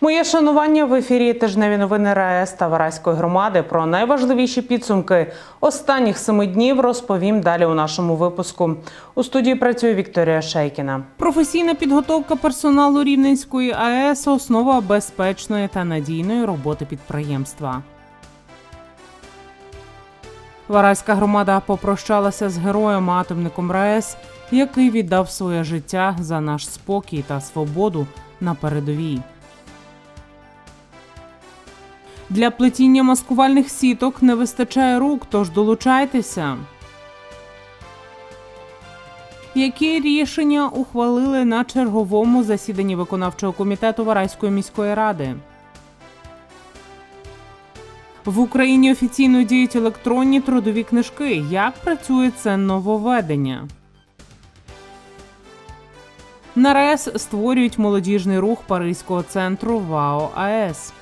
Моє шанування в ефірі тижневі новини РаЕС та Вараської громади про найважливіші підсумки останніх семи днів розповім далі у нашому випуску. У студії працює Вікторія Шейкіна. Професійна підготовка персоналу Рівненської АЕС основа безпечної та надійної роботи підприємства. Вараська громада попрощалася з героєм атомником РаЕС, який віддав своє життя за наш спокій та свободу на передовій. Для плетіння маскувальних сіток не вистачає рук, тож долучайтеся. Які рішення ухвалили на черговому засіданні виконавчого комітету Варайської міської ради? В Україні офіційно діють електронні трудові книжки. Як працює це нововведення? На РЕС створюють молодіжний рух Паризького центру ВАО АЕС.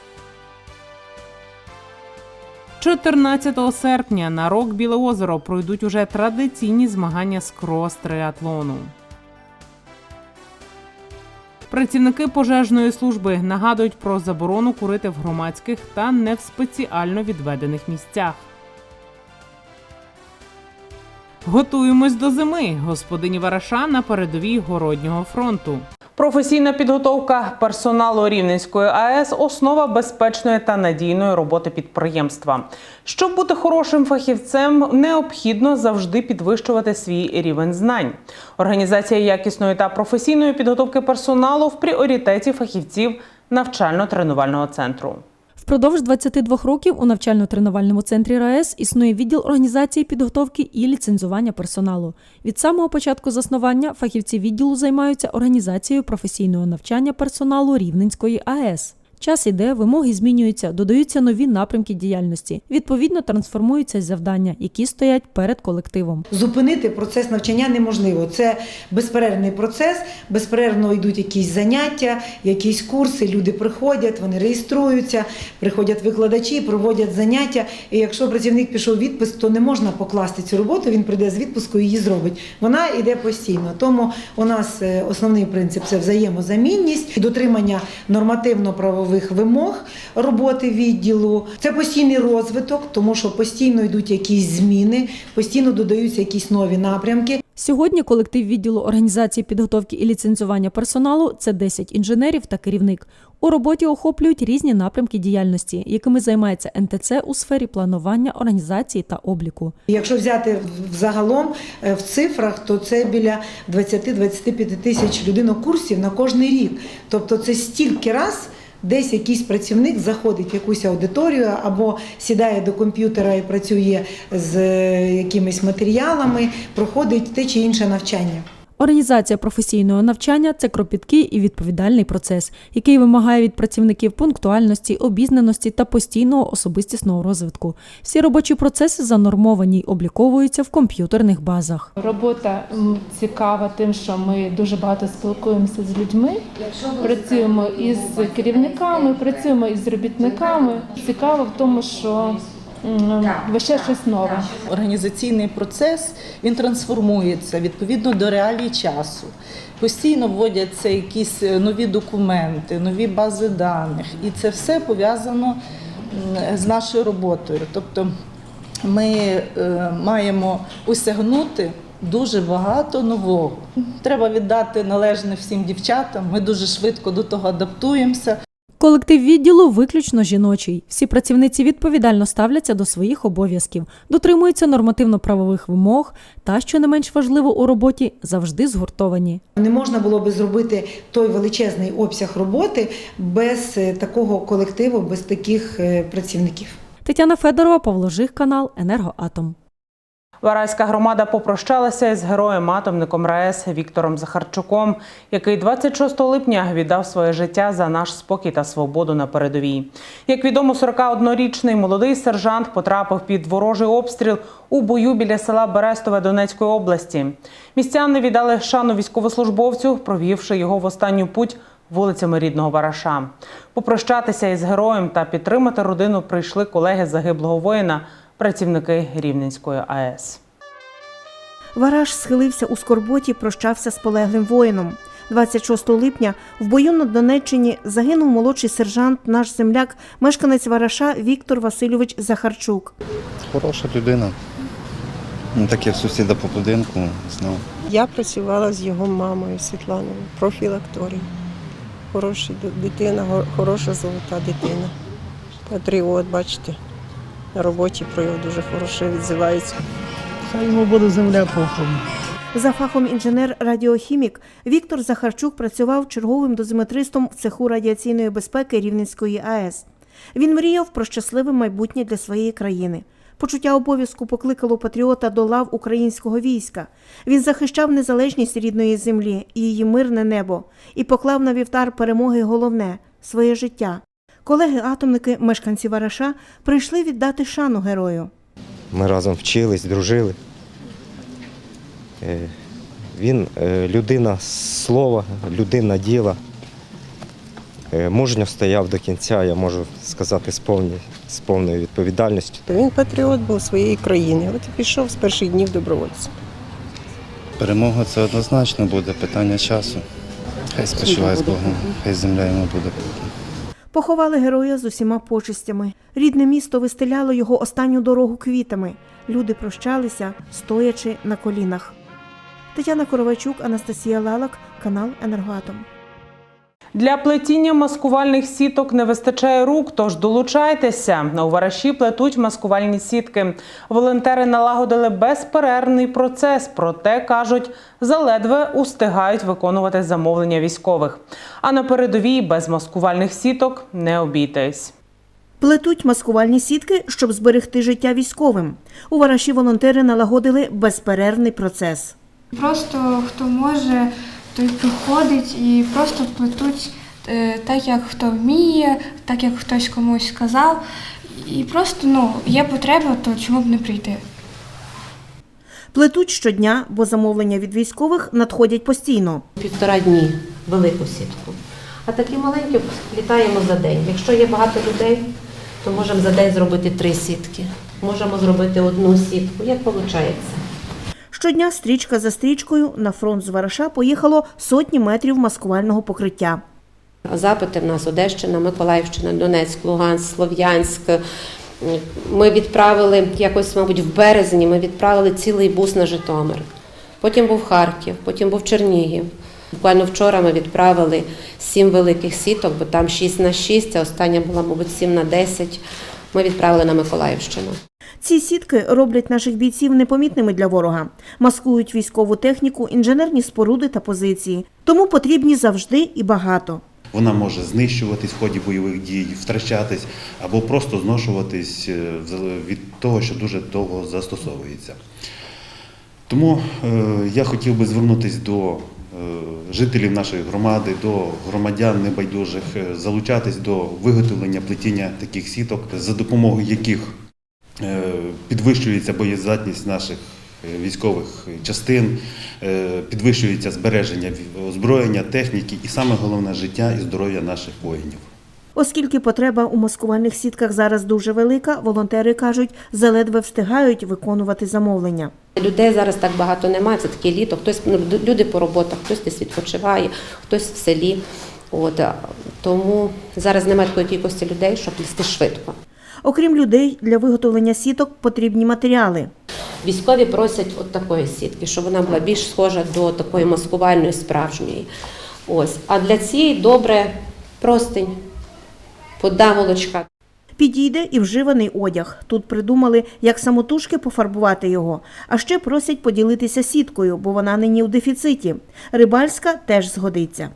14 серпня на рок Біле озеро пройдуть уже традиційні змагання з крос-триатлону. Працівники пожежної служби нагадують про заборону курити в громадських та не в спеціально відведених місцях. Готуємось до зими. Господині Вараша на передовій городнього фронту. Професійна підготовка персоналу Рівненської АЕС основа безпечної та надійної роботи підприємства. Щоб бути хорошим фахівцем, необхідно завжди підвищувати свій рівень знань. Організація якісної та професійної підготовки персоналу в пріоритеті фахівців навчально-тренувального центру. Впродовж 22 років у навчально-тренувальному центрі РаЕС існує відділ організації підготовки і ліцензування персоналу. Від самого початку заснування фахівці відділу займаються організацією професійного навчання персоналу Рівненської АЕС. Час іде, вимоги змінюються, додаються нові напрямки діяльності. Відповідно, трансформуються завдання, які стоять перед колективом. Зупинити процес навчання неможливо. Це безперервний процес, безперервно йдуть якісь заняття, якісь курси. Люди приходять, вони реєструються, приходять викладачі, проводять заняття. І якщо працівник пішов у відпуск, то не можна покласти цю роботу. Він прийде з відпуску і її зробить. Вона йде постійно. Тому у нас е, основний принцип це взаємозамінність, дотримання нормативно-правових вимог роботи відділу. Це постійний розвиток, тому що постійно йдуть якісь зміни, постійно додаються якісь нові напрямки. Сьогодні колектив відділу організації підготовки і ліцензування персоналу це 10 інженерів та керівник. У роботі охоплюють різні напрямки діяльності, якими займається НТЦ у сфері планування, організації та обліку. Якщо взяти загалом е, в цифрах, то це біля 20-25 тисяч людинокурсів на кожний рік. Тобто це стільки раз. Десь якийсь працівник заходить в якусь аудиторію або сідає до комп'ютера і працює з е, якимись матеріалами, проходить те чи інше навчання. Організація професійного навчання це кропіткий і відповідальний процес, який вимагає від працівників пунктуальності, обізнаності та постійного особистісного розвитку. Всі робочі процеси занормовані й обліковуються в комп'ютерних базах. Робота цікава тим, що ми дуже багато спілкуємося з людьми, працюємо із керівниками, працюємо із робітниками. Цікаво в тому, що вище щось нове. Організаційний процес він трансформується відповідно до реалій часу. Постійно вводяться якісь е, нові документи, нові бази даних, і це все пов'язано з нашою роботою. Тобто ми е, маємо осягнути дуже багато нового. Треба віддати належне всім дівчатам. Ми дуже швидко до того адаптуємося. Колектив відділу виключно жіночий. Всі працівниці відповідально ставляться до своїх обов'язків, дотримуються нормативно-правових вимог та, що не менш важливо у роботі, завжди згуртовані. Не можна було би зробити той величезний обсяг роботи без е, такого колективу, без таких е, працівників. Тетяна Федорова, Павло Жих, канал Енергоатом. Вараська громада попрощалася із героєм атомником РаЕС Віктором Захарчуком, який 26 липня віддав своє життя за наш спокій та свободу на передовій. Як відомо, 41-річний молодий сержант потрапив під ворожий обстріл у бою біля села Берестове Донецької області. Містяни віддали шану військовослужбовцю, провівши його в останню путь вулицями рідного Вараша. Попрощатися із героєм та підтримати родину прийшли колеги загиблого воїна, працівники Рівненської АЕС. Вараж схилився у скорботі, прощався з полеглим воїном. 26 липня в бою на Донеччині загинув молодший сержант, наш земляк, мешканець Вараша Віктор Васильович Захарчук. Хороша людина. Ну, Так як сусіда по будинку знав. Я працювала з його мамою Світланою, профіл акторів. Хороша дитина, хороша золота дитина. Патріот, бачите, на роботі про його дуже хороше відзиваються. Хай йому буде земля похорона. За фахом інженер-радіохімік Віктор Захарчук працював черговим дозиметристом в цеху радіаційної безпеки Рівненської АЕС. Він мріяв про щасливе майбутнє для своєї країни. Почуття обов'язку покликало патріота до лав українського війська. Він захищав незалежність рідної землі і її мирне небо і поклав на вівтар перемоги головне своє життя. Колеги-атомники, мешканці Вараша, прийшли віддати шану герою. Ми разом вчились, дружили. Е, Він е, людина слова, людина діла. Е, Мужньо стояв до кінця, я можу сказати, з, повні, з повною відповідальністю. Він патріот був своєї країни. От і пішов з перших днів добровольцем. Перемога це однозначно буде питання часу. Хай спочиває з Богом, хай земля йому буде. Поховали героя з усіма почестями. Рідне місто вистеляло його останню дорогу квітами. Люди прощалися, стоячи на колінах. Тетяна Коровачук, Анастасія Лалак, канал Енергоатом. Для плетіння маскувальних сіток не вистачає рук, тож долучайтеся. У вараші плетуть маскувальні сітки. Волонтери налагодили безперервний процес, проте кажуть, заледве устигають виконувати замовлення військових. А на передовій без маскувальних сіток не обійтись. Плетуть маскувальні сітки, щоб зберегти життя військовим. У Вараші волонтери налагодили безперервний процес. Просто хто може, той приходить і просто плетуть е, так, як хто вміє, так як хтось комусь сказав. І просто ну, є потреба, то чому б не прийти? Плетуть щодня, бо замовлення від військових надходять постійно. півтора дні велику сітку. А такі маленькі літаємо за день. Якщо є багато людей, то можемо за день зробити три сітки. Можемо зробити одну сітку, як виходить. Щодня стрічка за стрічкою на фронт з Вараша поїхало сотні метрів маскувального покриття. Запити в нас Одещина, Миколаївщина, Донецьк, Луганськ, Слов'янськ. Ми відправили якось, мабуть, в березні ми відправили цілий бус на Житомир. Потім був Харків, потім був Чернігів. Буквально вчора ми відправили сім великих сіток, бо там 6 на 6, а остання була, мабуть, 7 на 10. Ми відправили на Миколаївщину. Ці сітки роблять наших бійців непомітними для ворога, маскують військову техніку, інженерні споруди та позиції. Тому потрібні завжди і багато. Вона може знищуватись в ході бойових дій, втрачатись або просто зношуватись е, від того, що дуже довго застосовується. Тому е, я хотів би звернутися до е, жителів нашої громади, до громадян небайдужих, залучатись до виготовлення плетіння таких сіток, за допомогою яких підвищується боєздатність наших е, військових частин, е, підвищується збереження озброєння, техніки і саме головне життя і здоров'я наших воїнів. Оскільки потреба у маскувальних сітках зараз дуже велика, волонтери кажуть, заледве встигають виконувати замовлення. Людей зараз так багато немає, це таке літо. Хтось ну, люди по роботах, хтось десь відпочиває, хтось в селі. От, тому зараз немає такої кількості людей, щоб плісти швидко. Окрім людей, для виготовлення сіток потрібні матеріали. Військові просять от такої сітки, щоб вона була більш схожа до такої маскувальної справжньої. Ось. А для цієї добре простень, подаволочка. Підійде і вживаний одяг. Тут придумали, як самотужки пофарбувати його. А ще просять поділитися сіткою, бо вона нині в дефіциті. Рибальська теж згодиться.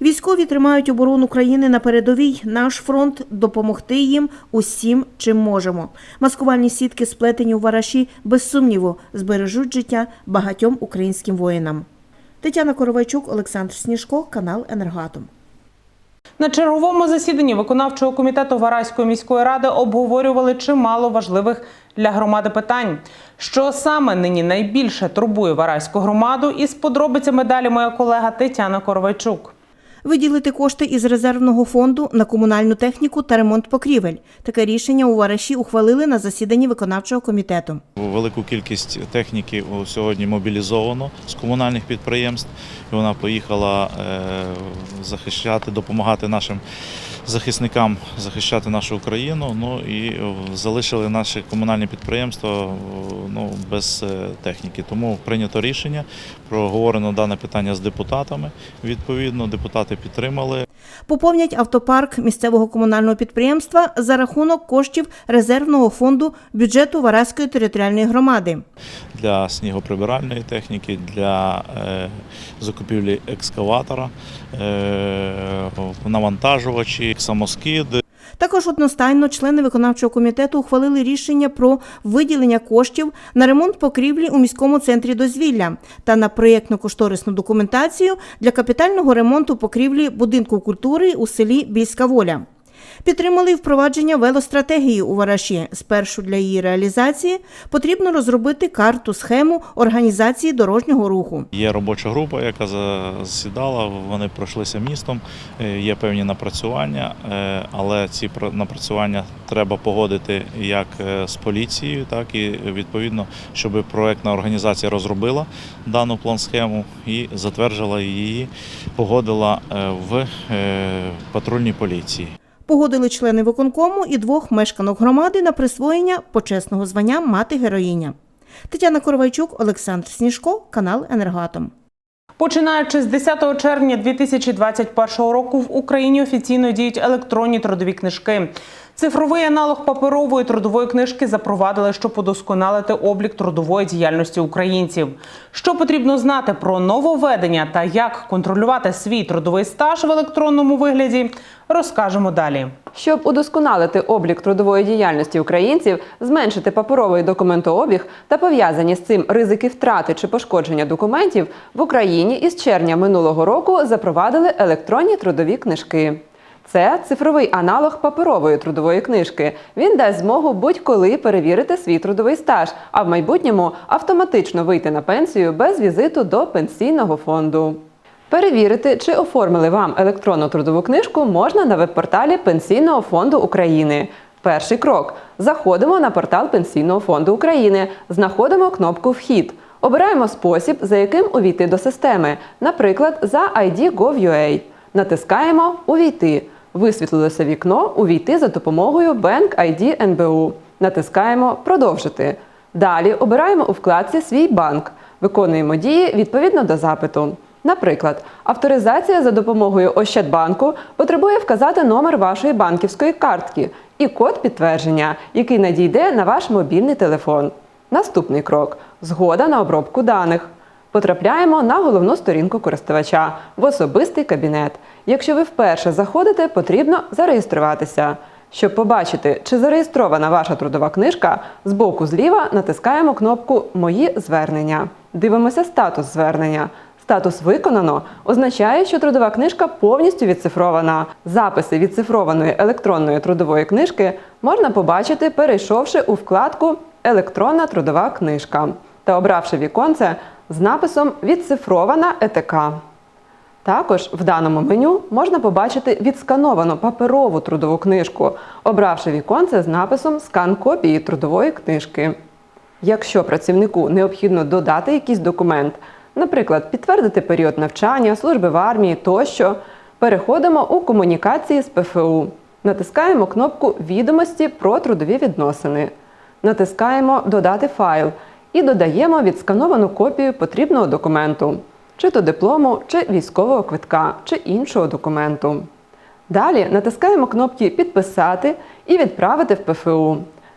Військові тримають оборону країни на передовій. Наш фронт допомогти їм усім, чим можемо. Маскувальні сітки, сплетені у вараші, без сумніву, збережуть життя багатьом українським воїнам. Тетяна Коровайчук, Олександр Сніжко, канал Енергоатом. На черговому засіданні виконавчого комітету Вараської міської ради обговорювали чимало важливих для громади питань. Що саме нині найбільше турбує Вараську громаду, із подробицями далі моя колега Тетяна Коровайчук. Виділити кошти із резервного фонду на комунальну техніку та ремонт покрівель. Таке рішення у Вараші ухвалили на засіданні виконавчого комітету. Велику кількість техніки сьогодні мобілізовано з комунальних підприємств. І вона поїхала е, захищати, допомагати нашим захисникам захищати нашу Україну. Ну і е, залишили наші комунальні підприємства ну, без е, техніки. Тому прийнято рішення, проговорено дане питання з депутатами. Відповідно, депутати підтримали. Поповнять автопарк місцевого комунального підприємства за рахунок коштів резервного фонду бюджету Вараської територіальної громади. для снігоприбиральної техніки, для е, закупівлі екскаватора, е, навантажувачі, самоскид. Також одностайно члени виконавчого комітету ухвалили рішення про виділення коштів на ремонт покрівлі у міському центрі дозвілля та на проєктно-кошторисну документацію для капітального ремонту покрівлі будинку культури у селі Більська Воля. Підтримали впровадження велостратегії у Вараші. Спершу для її реалізації потрібно розробити карту схему організації дорожнього руху. Є робоча група, яка засідала, вони пройшлися містом, е, є певні напрацювання, е, але ці напрацювання треба погодити як е, з поліцією, так і відповідно, щоб проектна організація розробила дану план-схему і затверджила її, погодила в патрульній поліції. Погодили члени виконкому і двох мешканок громади на присвоєння почесного звання мати героїня. Тетяна Коровайчук, Олександр Сніжко, канал Енергоатом. Починаючи з 10 червня 2021 року в Україні офіційно діють електронні трудові книжки. Цифровий аналог паперової трудової книжки запровадили, щоб удосконалити облік трудової діяльності українців. Що потрібно знати про нововведення та як контролювати свій трудовий стаж в електронному вигляді, розкажемо далі. Щоб удосконалити облік трудової діяльності українців, зменшити паперовий документообіг та пов'язані з цим ризики втрати чи пошкодження документів, в Україні із червня минулого року запровадили електронні трудові книжки. Це цифровий аналог паперової трудової книжки. Він дасть змогу будь-коли перевірити свій трудовий стаж, а в майбутньому автоматично вийти на пенсію без візиту до пенсійного фонду. Перевірити, чи оформили вам електронну трудову книжку, можна на веб-порталі Пенсійного фонду України. Перший крок: заходимо на портал Пенсійного фонду України, знаходимо кнопку Вхід. Обираємо спосіб, за яким увійти до системи, наприклад, за ID.gov.ua. Натискаємо Увійти. Висвітлилося вікно Увійти за допомогою Bank ID НБУ. Натискаємо Продовжити. Далі обираємо у вкладці Свій банк. Виконуємо дії відповідно до запиту. Наприклад, авторизація за допомогою Ощадбанку потребує вказати номер вашої банківської картки і код підтвердження, який надійде на ваш мобільний телефон. Наступний крок згода на обробку даних. Потрапляємо на головну сторінку користувача в особистий кабінет. Якщо ви вперше заходите, потрібно зареєструватися. Щоб побачити, чи зареєстрована ваша трудова книжка, збоку зліва натискаємо кнопку Мої звернення. Дивимося статус звернення. Статус виконано означає, що трудова книжка повністю відцифрована. Записи відцифрованої електронної трудової книжки можна побачити, перейшовши у вкладку Електронна трудова книжка та обравши віконце з написом Відцифрована ЕТК. Також в даному меню можна побачити відскановану паперову трудову книжку, обравши віконце з написом Скан копії трудової книжки. Якщо працівнику необхідно додати якийсь документ, наприклад, підтвердити період навчання, служби в армії тощо, переходимо у комунікації з ПФУ. Натискаємо кнопку Відомості про трудові відносини. Натискаємо Додати файл і додаємо відскановану копію потрібного документу, чи то диплому, чи військового квитка, чи іншого документу. Далі натискаємо кнопки Підписати і відправити в ПФУ.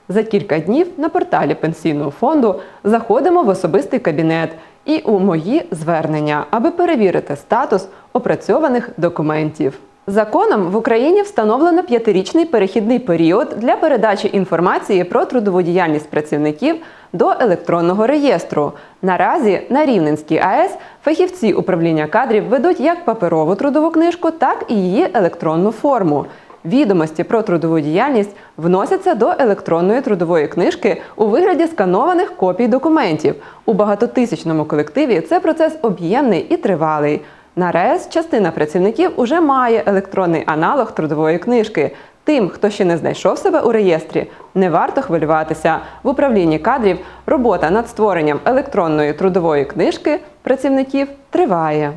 За кілька днів на порталі пенсійного фонду заходимо в особистий кабінет і у мої звернення, аби перевірити статус опрацьованих документів. Законом в Україні встановлено п'ятирічний перехідний період для передачі інформації про трудову діяльність працівників до електронного реєстру. Наразі на Рівненській АЕС фахівці управління кадрів ведуть як паперову трудову книжку, так і її електронну форму. Відомості про трудову діяльність вносяться до електронної трудової книжки у вигляді сканованих копій документів. У багатотисячному колективі це процес об'ємний і тривалий. На РЕС частина працівників уже має електронний аналог трудової книжки. Тим, хто ще не знайшов себе у реєстрі, не варто хвилюватися. В управлінні кадрів робота над створенням електронної трудової книжки працівників триває.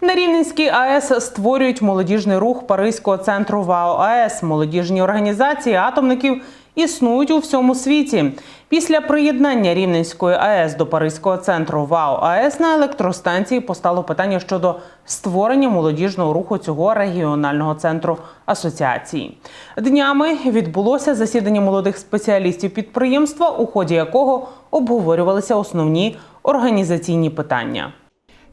На Рівненській АЕС створюють молодіжний рух Паризького центру ВАО АЕС. Молодіжні організації атомників існують у всьому світі. Після приєднання Рівненської АЕС до Паризького центру ВАО АЕС на електростанції постало питання щодо створення молодіжного руху цього регіонального центру асоціації. Днями відбулося засідання молодих спеціалістів підприємства, у ході якого обговорювалися основні організаційні питання.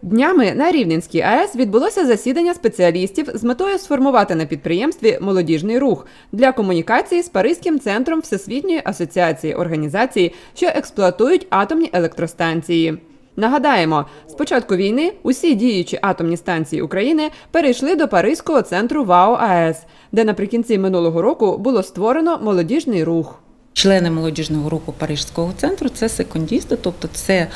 Днями на Рівненській АЕС відбулося засідання спеціалістів з метою сформувати на підприємстві молодіжний рух для комунікації з Паризьким центром Всесвітньої асоціації організацій, що експлуатують атомні електростанції. Нагадаємо, з початку війни усі діючі атомні станції України перейшли до Паризького центру ВАО АЕС, де наприкінці минулого року було створено молодіжний рух. Члени молодіжного руху Парижського центру це секундісти, тобто це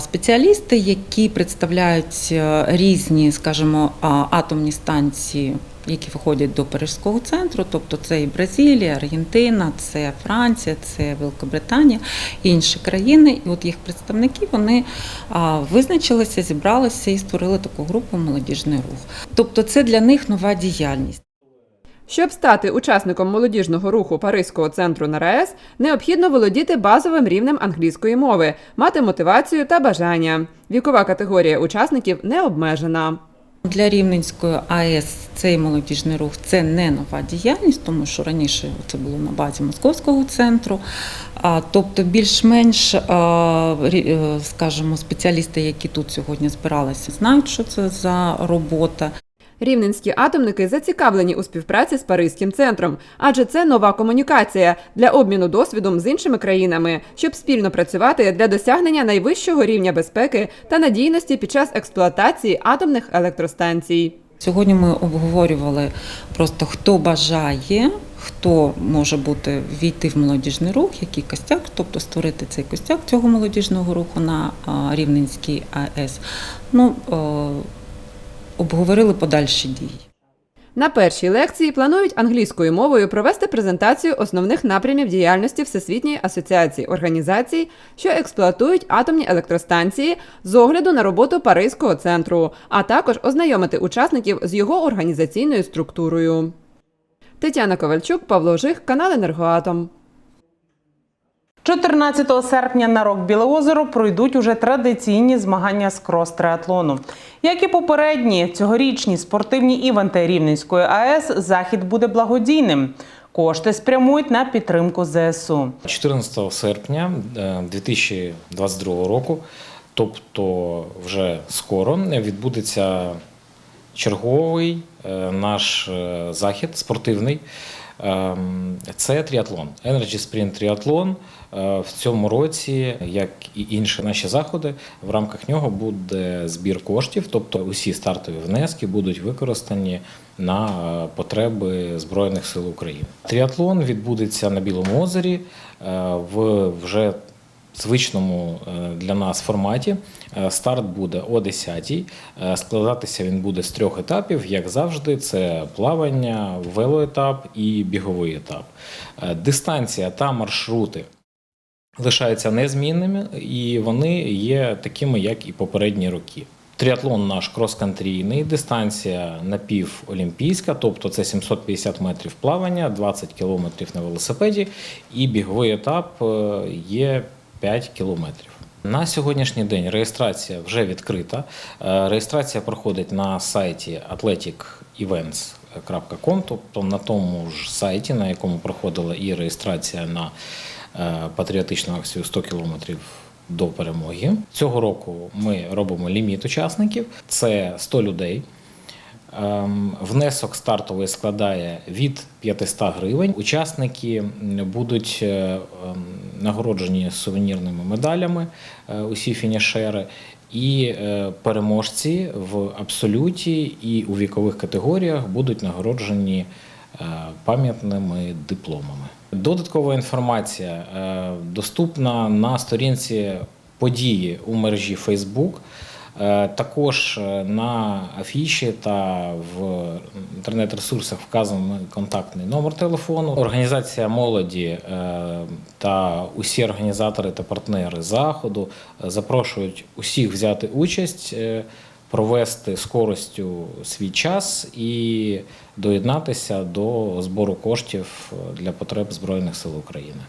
спеціалісти, які представляють е, різні, скажімо, атомні станції, які виходять до Парижського центру, тобто це і Бразилія, Аргентина, це Франція, це Великобританія, інші країни. І от їх представники вони визначилися, зібралися і створили таку групу молодіжний рух. Тобто, це для них нова діяльність. Щоб стати учасником молодіжного руху Паризького центру на РаЕС, необхідно володіти базовим рівнем англійської мови, мати мотивацію та бажання. Вікова категорія учасників не обмежена. Для Рівненської АЕС цей молодіжний рух це не нова діяльність, тому що раніше це було на базі московського центру. Тобто, більш-менш, е, скажімо, спеціалісти, які тут сьогодні збиралися, знають, що це за робота. Рівненські атомники зацікавлені у співпраці з Паризьким центром, адже це нова комунікація для обміну досвідом з іншими країнами, щоб спільно працювати для досягнення найвищого рівня безпеки та надійності під час експлуатації атомних електростанцій. Сьогодні ми обговорювали просто хто бажає, хто може бути війти в молодіжний рух, який костяк, тобто створити цей костяк цього молодіжного руху на Рівненській АЕС. Ну, е, обговорили подальші дії. На першій лекції планують англійською мовою провести презентацію основних напрямів діяльності Всесвітньої асоціації організацій, що експлуатують атомні електростанції з огляду на роботу Паризького центру, а також ознайомити учасників з його організаційною структурою. Тетяна Ковальчук, Павло Жих, канал Енергоатом. 14 серпня на рок Біле озеро пройдуть уже традиційні змагання з крос-триатлону. Як і попередні цьогорічні спортивні івенти Рівненської АЕС, захід буде благодійним. Кошти спрямують на підтримку ЗСУ. 14 серпня е, 2022 року, тобто вже скоро, відбудеться черговий е, наш е, захід спортивний. Ем, Це тріатлон, Energy Sprint Тріатлон. Е, В цьому році, як і інші наші заходи, в рамках нього буде збір коштів, тобто усі стартові внески будуть використані на е, потреби Збройних сил України. Тріатлон відбудеться на Білому озері е, в вже звичному для нас форматі. Старт буде о 10-й. Е, Складатися він буде з трьох етапів, як завжди, це плавання, велоетап і біговий етап. Дистанція та маршрути лишаються незмінними, і вони є такими, як і попередні роки. Тріатлон наш крос-кантрійний, дистанція напіволімпійська, тобто це 750 метрів плавання, 20 кілометрів на велосипеді, і біговий етап е, є 5 кілометрів. На сьогоднішній день реєстрація вже відкрита. Е, Реєстрація проходить на сайті athleticevents.com, тобто на тому ж сайті, на якому проходила і реєстрація на патріотичну акцію 100 кілометрів до перемоги. Цього року ми робимо ліміт учасників. Це 100 людей. Ем, Внесок стартовий складає від 500 гривень. Учасники будуть е, ем, нагороджені сувенірними медалями, е, усі фінішери, і е, переможці в абсолюті і у вікових категоріях будуть нагороджені е, пам'ятними дипломами. Додаткова інформація е, доступна на сторінці події у мережі Facebook. Е, Також е, на афіші та в інтернет-ресурсах вказаний контактний номер телефону. Організація молоді е, та усі організатори та партнери заходу е, запрошують усіх взяти участь, провести скоростю свій час і доєднатися до збору коштів для потреб Збройних сил України.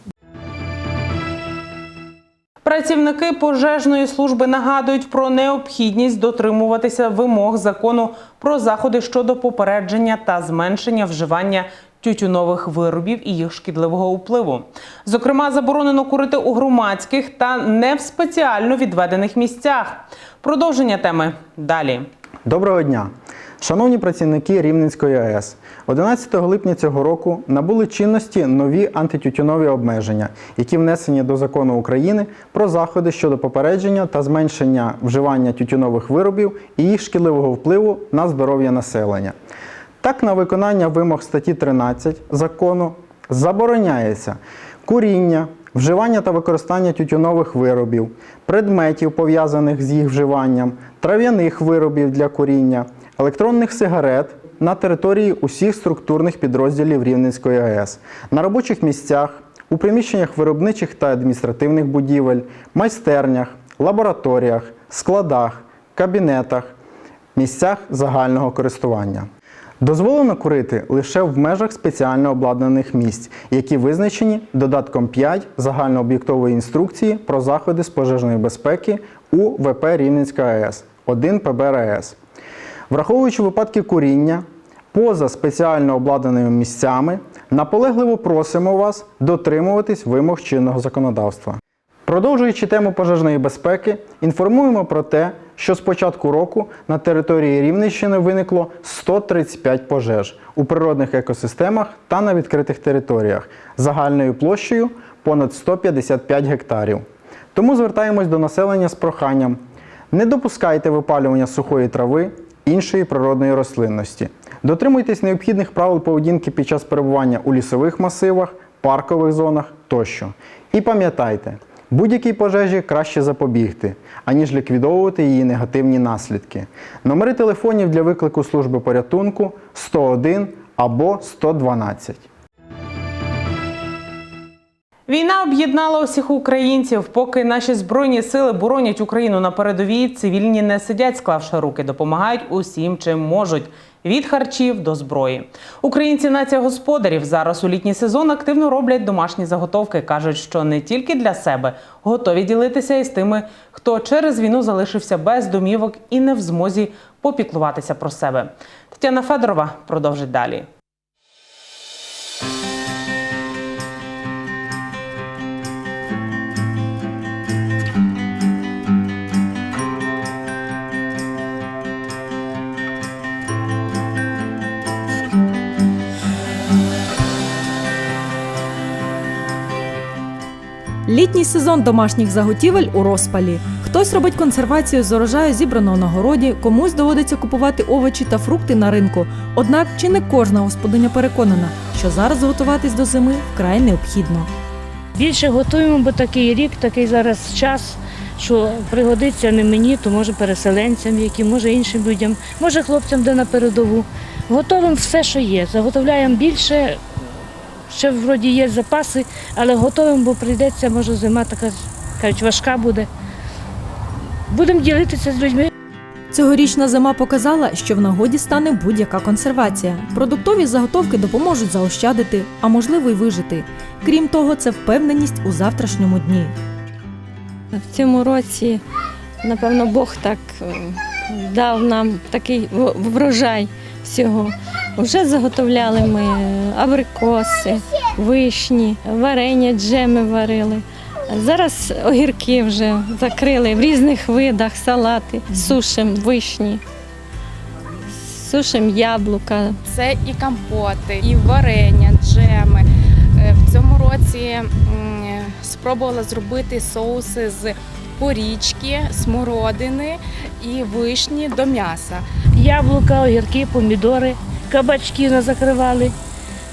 Працівники пожежної служби нагадують про необхідність дотримуватися вимог закону про заходи щодо попередження та зменшення вживання тютюнових виробів і їх шкідливого впливу. Зокрема, заборонено курити у громадських та не в спеціально відведених місцях. Продовження теми далі. Доброго дня! Шановні працівники Рівненської АЕС, 11 липня цього року набули чинності нові антитютюнові обмеження, які внесені до закону України про заходи щодо попередження та зменшення вживання тютюнових виробів і їх шкідливого впливу на здоров'я населення. Так, на виконання вимог статті 13 закону забороняється куріння, вживання та використання тютюнових виробів, предметів, пов'язаних з їх вживанням, трав'яних виробів для куріння, електронних сигарет на території усіх структурних підрозділів Рівненської АЕС, на робочих місцях, у приміщеннях виробничих та адміністративних будівель, майстернях, лабораторіях, складах, кабінетах, місцях загального користування. Дозволено курити лише в межах спеціально обладнаних місць, які визначені додатком 5 загальнооб'єктової інструкції про заходи з пожежної безпеки у ВП Рівненська АЕС 1 ПБРАЕС. Враховуючи випадки куріння поза спеціально обладнаними місцями, наполегливо просимо вас дотримуватись вимог чинного законодавства. Продовжуючи тему пожежної безпеки, інформуємо про те, що з початку року на території Рівненщини виникло 135 пожеж у природних екосистемах та на відкритих територіях загальною площею понад 155 гектарів. Тому звертаємось до населення з проханням: не допускайте випалювання сухої трави, іншої природної рослинності. Дотримуйтесь необхідних правил поведінки під час перебування у лісових масивах, паркових зонах тощо. І пам'ятайте, будь-якій пожежі краще запобігти, аніж ліквідовувати її негативні наслідки. Номери телефонів для виклику служби порятунку 101 або 112. Війна об'єднала усіх українців. Поки наші збройні сили боронять Україну на передовій, цивільні не сидять, склавши руки, допомагають усім, чим можуть. Від харчів до зброї. Українці нація господарів зараз у літній сезон активно роблять домашні заготовки. кажуть, що не тільки для себе готові ділитися із тими, хто через війну залишився без домівок і не в змозі попіклуватися про себе. Тетяна Федорова продовжить далі. Літній сезон домашніх заготівель у розпалі. Хтось робить консервацію з урожаю зібраного на городі, комусь доводиться купувати овочі та фрукти на ринку. Однак чи не кожна господиня переконана, що зараз готуватись до зими вкрай необхідно. Більше готуємо, бо такий рік, такий зараз час, що пригодиться не мені, то може переселенцям, які може іншим людям, може хлопцям, де на передову. Готовимо все, що є. Заготовляємо більше. Ще вроді є запаси, але готовимо, бо прийдеться, може, зима така кажуть, важка буде. Будемо ділитися з людьми. Цьогорічна зима показала, що в нагоді стане будь-яка консервація. Продуктові заготовки допоможуть заощадити, а можливо й вижити. Крім того, це впевненість у завтрашньому дні. В цьому році, напевно, Бог так е, дав нам такий врожай всього. Вже заготовляли ми абрикоси, вишні, варення, джеми варили. Зараз огірки вже закрили в різних видах, салати, сушим вишні, сушим яблука. Це і компоти, і варення, джеми. Е, В цьому році спробувала зробити соуси з порічки, смородини і вишні до м'яса. Яблука, огірки, помідори, кабачки закривали.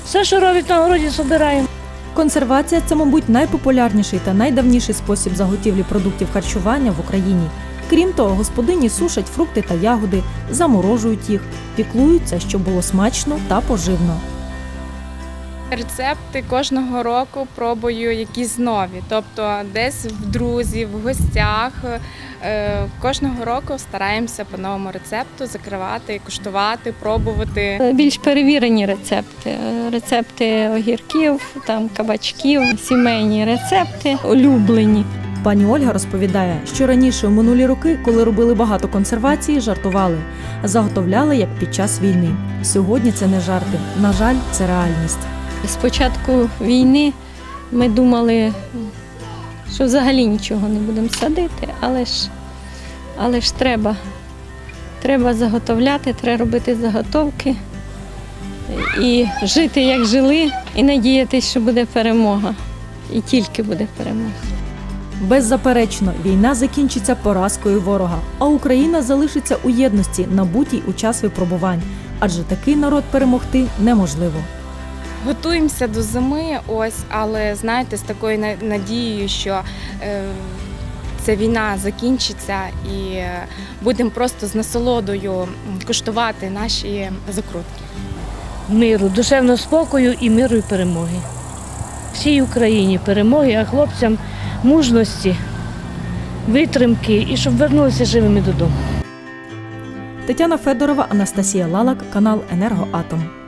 Все, що робить на городі, збираємо. Консервація це, мабуть, найпопулярніший та найдавніший спосіб заготівлі продуктів харчування в Україні. Крім того, господині сушать фрукти та ягоди, заморожують їх, піклуються, щоб було смачно та поживно. Рецепти кожного року пробую якісь нові. Тобто десь в друзів, в гостях. Е, Кожного року стараємося по новому рецепту закривати, куштувати, пробувати. Більш перевірені рецепти. Е, Рецепти огірків, там кабачків, сімейні рецепти, улюблені. Пані Ольга розповідає, що раніше у минулі роки, коли робили багато консервації, жартували, заготовляли як під час війни. Сьогодні це не жарти. На жаль, це реальність. З початку війни ми думали, що взагалі нічого не будемо садити, але ж, але ж треба. Треба заготовляти, треба робити заготовки і жити, як жили, і надіятися, що буде перемога. І тільки буде перемога. Беззаперечно, війна закінчиться поразкою ворога, а Україна залишиться у єдності, набутій у час випробувань. Адже такий народ перемогти неможливо. Готуємося до зими, ось, але знаєте, з такою надією, що е, ця війна закінчиться і е, будемо просто з насолодою куштувати наші закрутки. Миру, душевного спокою і миру і перемоги. Всій Україні перемоги, а хлопцям мужності, витримки і щоб вернулися живими додому. Тетяна Федорова, Анастасія Лалак, канал Енергоатом.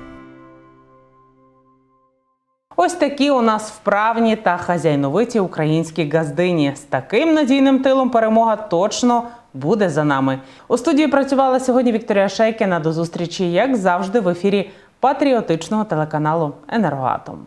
Ось такі у нас вправні та хазяйновиті українські газдині. З таким надійним тилом перемога точно буде за нами. У студії працювала сьогодні Вікторія Шейкіна. До зустрічі, як завжди, в ефірі патріотичного телеканалу Енергоатом.